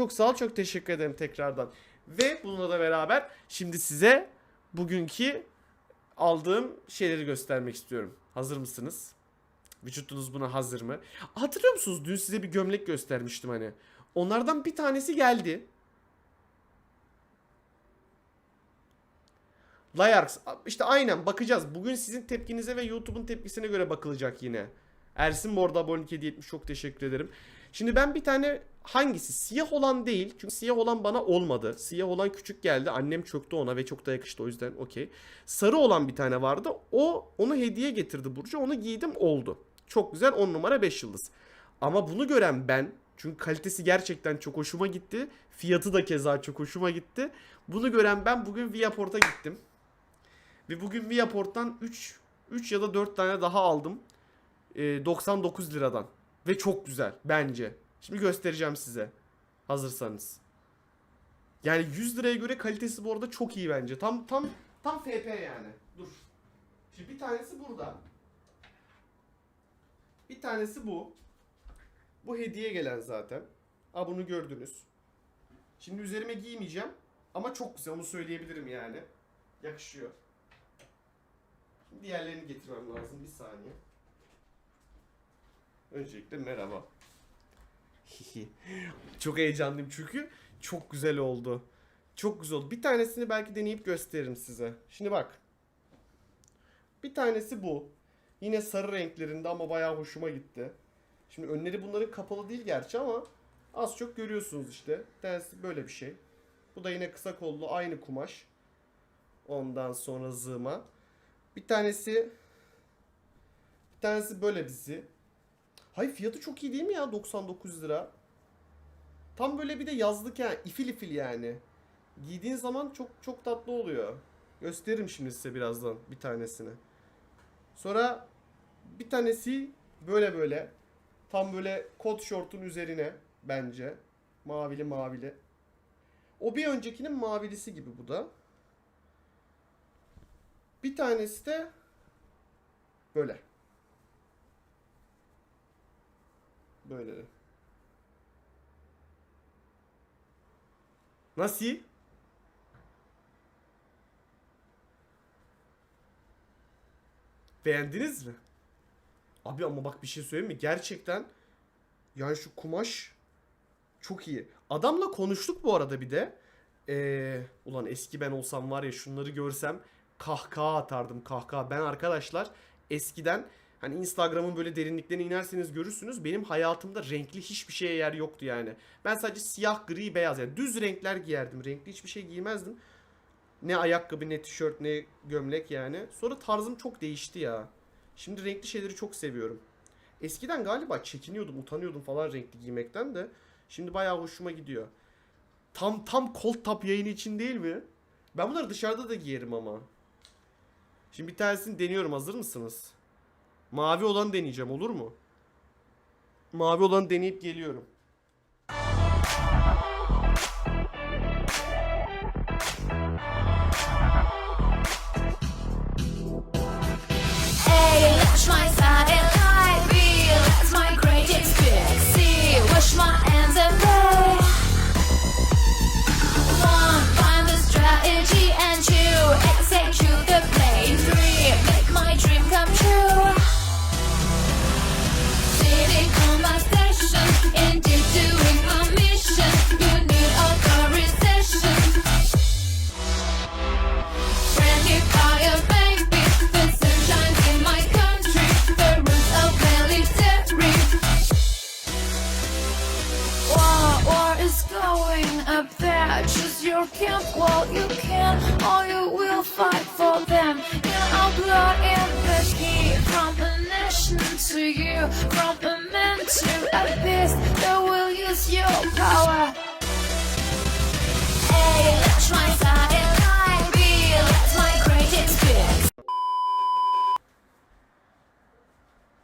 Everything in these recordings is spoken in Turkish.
Çok sağ ol, çok teşekkür ederim tekrardan. Ve bununla da beraber şimdi size bugünkü aldığım şeyleri göstermek istiyorum. Hazır mısınız? Vücudunuz buna hazır mı? Hatırlıyor musunuz? Dün size bir gömlek göstermiştim hani. Onlardan bir tanesi geldi. Layarks. işte aynen bakacağız. Bugün sizin tepkinize ve YouTube'un tepkisine göre bakılacak yine. Ersin bu arada abonelik hediye etmiş. Çok teşekkür ederim. Şimdi ben bir tane hangisi? Siyah olan değil. Çünkü siyah olan bana olmadı. Siyah olan küçük geldi. Annem çöktü ona ve çok da yakıştı o yüzden okey. Sarı olan bir tane vardı. O onu hediye getirdi Burcu. Onu giydim oldu. Çok güzel 10 numara 5 yıldız. Ama bunu gören ben çünkü kalitesi gerçekten çok hoşuma gitti. Fiyatı da keza çok hoşuma gitti. Bunu gören ben bugün Viaport'a gittim. Ve bugün Viaport'tan 3 3 ya da 4 tane daha aldım. Ee, 99 liradan. Ve çok güzel bence. Şimdi göstereceğim size. Hazırsanız. Yani 100 liraya göre kalitesi bu arada çok iyi bence. Tam tam tam FP yani. Dur. Şimdi bir tanesi burada. Bir tanesi bu. Bu hediye gelen zaten. Aa bunu gördünüz. Şimdi üzerime giymeyeceğim. Ama çok güzel onu söyleyebilirim yani. Yakışıyor. Şimdi diğerlerini getirmem lazım. Bir saniye. Öncelikle merhaba. çok heyecanlıyım çünkü çok güzel oldu. Çok güzel oldu. Bir tanesini belki deneyip gösteririm size. Şimdi bak. Bir tanesi bu. Yine sarı renklerinde ama bayağı hoşuma gitti. Şimdi önleri bunların kapalı değil gerçi ama az çok görüyorsunuz işte. Bir böyle bir şey. Bu da yine kısa kollu aynı kumaş. Ondan sonra zığma. Bir tanesi bir tanesi böyle dizi. Hay fiyatı çok iyi değil mi ya 99 lira? Tam böyle bir de yazlık yani ifil ifil yani. Giydiğin zaman çok çok tatlı oluyor. Gösteririm şimdi size birazdan bir tanesini. Sonra bir tanesi böyle böyle. Tam böyle kot şortun üzerine bence. Mavili mavili. O bir öncekinin mavilisi gibi bu da. Bir tanesi de böyle. Böyle. Nasıl? Beğendiniz mi? Abi ama bak bir şey söyleyeyim mi? Gerçekten yani şu kumaş çok iyi. Adamla konuştuk bu arada bir de. Ee, ulan eski ben olsam var ya şunları görsem kahkaha atardım kahkaha. Ben arkadaşlar eskiden hani Instagram'ın böyle derinliklerine inerseniz görürsünüz. Benim hayatımda renkli hiçbir şeye yer yoktu yani. Ben sadece siyah, gri, beyaz yani düz renkler giyerdim. Renkli hiçbir şey giymezdim. Ne ayakkabı, ne tişört, ne gömlek yani. Sonra tarzım çok değişti ya. Şimdi renkli şeyleri çok seviyorum. Eskiden galiba çekiniyordum, utanıyordum falan renkli giymekten de. Şimdi bayağı hoşuma gidiyor. Tam tam cold top yayını için değil mi? Ben bunları dışarıda da giyerim ama. Şimdi bir tanesini deniyorum. Hazır mısınız? Mavi olanı deneyeceğim olur mu? Mavi olanı deneyip geliyorum. My Your camp while you can, or you will fight for them. In our blood and the key, from a nation to you, from a man to a beast, that will use your power. A, launch my satellite. B, let's migrate its big.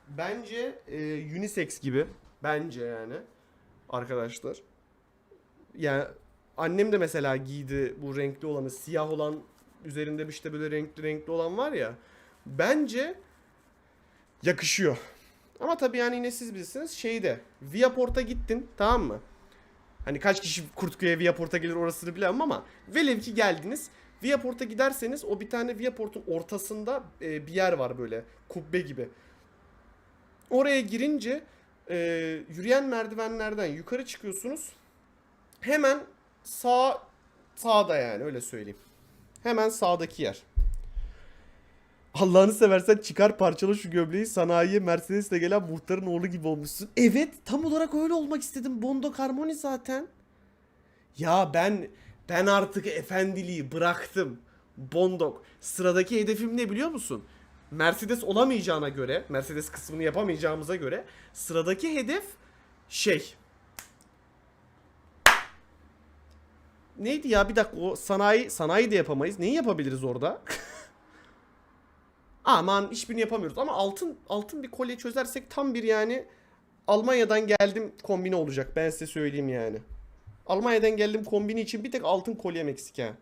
Bence e, unisex gibi. Bence yani. Arkadaşlar. Yani annem de mesela giydi bu renkli olanı. Siyah olan üzerinde bir işte böyle renkli renkli olan var ya. Bence yakışıyor. Ama tabii yani yine siz bilirsiniz şeyde. Viaport'a gittin tamam mı? Hani kaç kişi Kurtköy'e Viaport'a gelir orasını bilemem ama velev ki geldiniz. Viaport'a giderseniz o bir tane Viaport'un ortasında e, bir yer var böyle kubbe gibi. Oraya girince e, yürüyen merdivenlerden yukarı çıkıyorsunuz. Hemen sağ sağda yani öyle söyleyeyim. Hemen sağdaki yer. Allah'ını seversen çıkar parçala şu gömleği sanayiye Mercedes'le gelen muhtarın oğlu gibi olmuşsun. Evet tam olarak öyle olmak istedim. Bondo Carmoni zaten. Ya ben ben artık efendiliği bıraktım. Bondok. Sıradaki hedefim ne biliyor musun? Mercedes olamayacağına göre, Mercedes kısmını yapamayacağımıza göre sıradaki hedef şey. Neydi ya bir dakika o sanayi sanayi de yapamayız. Neyi yapabiliriz orada? Aman hiçbirini yapamıyoruz ama altın altın bir kolye çözersek tam bir yani Almanya'dan geldim kombini olacak ben size söyleyeyim yani. Almanya'dan geldim kombini için bir tek altın kolyem eksik ha.